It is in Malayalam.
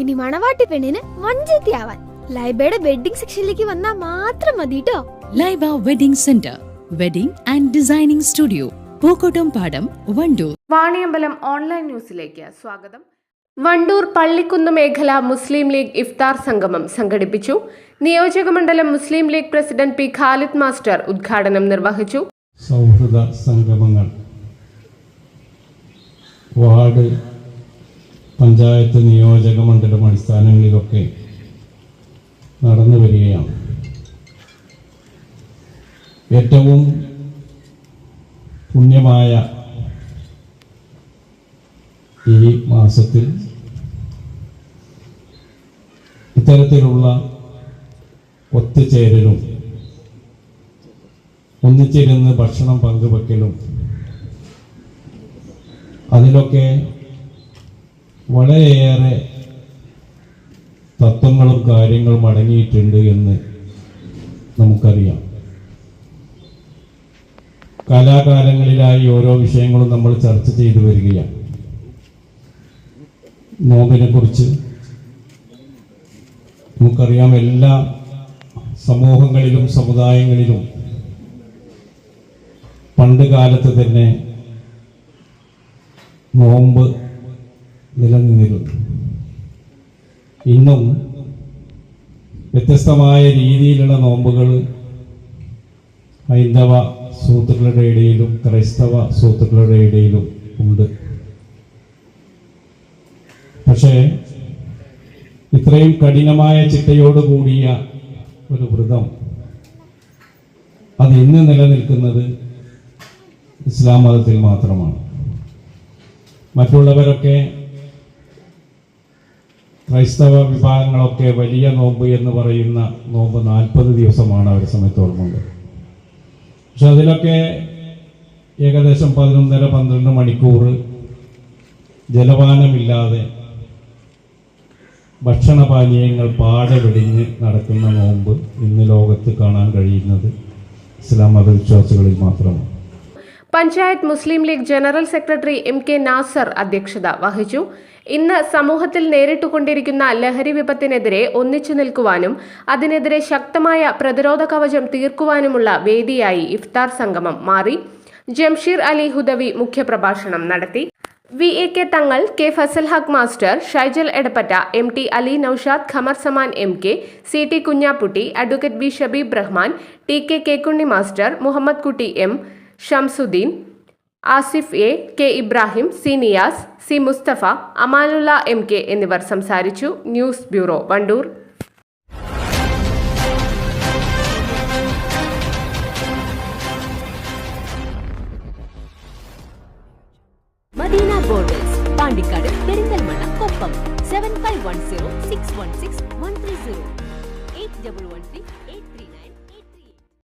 ഇനി മണവാട്ടി പെണ്ണിന് മഞ്ചേത്തിയാവാൻ ലൈബയുടെ വെഡിങ് സെക്ഷനിലേക്ക് വന്നാൽ മാത്രം മതി കേട്ടോ Laiba wedding centre wedding and designing studio Pookkottumpadam Wandoor. Vaniyambalam online ന്യൂസിലേക്ക് സ്വാഗതം. വണ്ടൂർ പള്ളിക്കുന്ന് മേഖല മുസ്ലിം ലീഗ് ഇഫ്താർ സംഗമം സംഘടിപ്പിച്ചു. നിയോജകമണ്ഡലം Muslim league president P. Khalid master ഉദ്ഘാടനം നിർവഹിച്ചു. സൗഹൃദ സംഗമങ്ങൾ. വാർഡ് പഞ്ചായത്ത് നിയോജക മണ്ഡലം അടിസ്ഥാനങ്ങളിലൊക്കെ നടന്നു വരികയാണ്. ഏറ്റവും പുണ്യമായ ഈ മാസത്തിൽ ഇത്തരത്തിലുള്ള ഒത്തുചേരലും ഒന്നിച്ചിരുന്ന് ഭക്ഷണം പങ്കുവെക്കലും അതിലൊക്കെ വളരെയേറെ തത്വങ്ങളും കാര്യങ്ങളും അടങ്ങിയിട്ടുണ്ട് എന്ന് നമുക്കറിയാം. കാലാകാലങ്ങളിലായി ഓരോ വിഷയങ്ങളും നമ്മൾ ചർച്ച ചെയ്തു വരികയാണ്. നോമ്പിനെ കുറിച്ച് നമുക്കറിയാം എല്ലാ സമൂഹങ്ങളിലും സമുദായങ്ങളിലും പണ്ട് കാലത്ത് തന്നെ നോമ്പ് നിലനിന്നിരുന്നു. ഇന്നും വ്യത്യസ്തമായ രീതിയിലുള്ള നോമ്പുകൾ ഹൈന്ദവ സുഹൃത്തുക്കളുടെ ഇടയിലും ക്രൈസ്തവ സുഹൃത്തുക്കളുടെ ഇടയിലും ഉണ്ട്. പക്ഷേ ഇത്രയും കഠിനമായ ചിട്ടയോട് കൂടിയ ഒരു വ്രതം അത് ഇന്ന് നിലനിൽക്കുന്നത് ഇസ്ലാം മതത്തിൽ മാത്രമാണ്. മറ്റുള്ളവരൊക്കെ ക്രൈസ്തവ വിഭാഗങ്ങളൊക്കെ വലിയ നോമ്പ് എന്ന് പറയുന്ന നോമ്പ് നാൽപ്പത് ദിവസമാണ് അവർ സമയത്തോളമുണ്ട് പക്ഷെ അതിലൊക്കെ ഏകദേശം പതിനൊന്നര പന്ത്രണ്ട് മണിക്കൂർ ജലപാനമില്ലാതെ ഭക്ഷണപാനീയങ്ങൾ പാടെ വെടിഞ്ഞ് നടക്കുന്ന നോമ്പ് ഇന്ന് ലോകത്ത് കാണാൻ കഴിയുന്നത് ഇസ്ലാം മതവിശ്വാസികളിൽ മാത്രമാണ്. പഞ്ചായത്ത് മുസ്ലിം league general secretary M K Nasar അധ്യക്ഷത വഹിച്ചു. ഇന്ന് സമൂഹത്തിൽ നേരിട്ടുകൊണ്ടിരിക്കുന്ന ലഹരി വിപത്തിനെതിരെ ഒന്നിച്ചു നിൽക്കുവാനും അതിനെതിരെ ശക്തമായ പ്രതിരോധ കവചം തീർക്കുവാനുമുള്ള വേദിയായി ഇഫ്താർ സംഗമം മാറി. ജംഷീർ അലി ഹുദവി മുഖ്യപ്രഭാഷണം നടത്തി. V A K Thangal K Fazal Haq master Shaijal Edappatta M T Ali Naushad Qamar Zaman M K C T Kunhapputty advocate B Shabeeb Rahman T K Kekkunni master Muhammad Kutty M Shamsudheen Asif A K Ibrahim C Niyas C Mustafa Amanulla M K എന്നിവർ സംസാരിച്ചു. News bureau Wandoor. Madina borders Pandikkad Perinthalmanna Koppam. Seven five one zero six one six one three zero eight double one three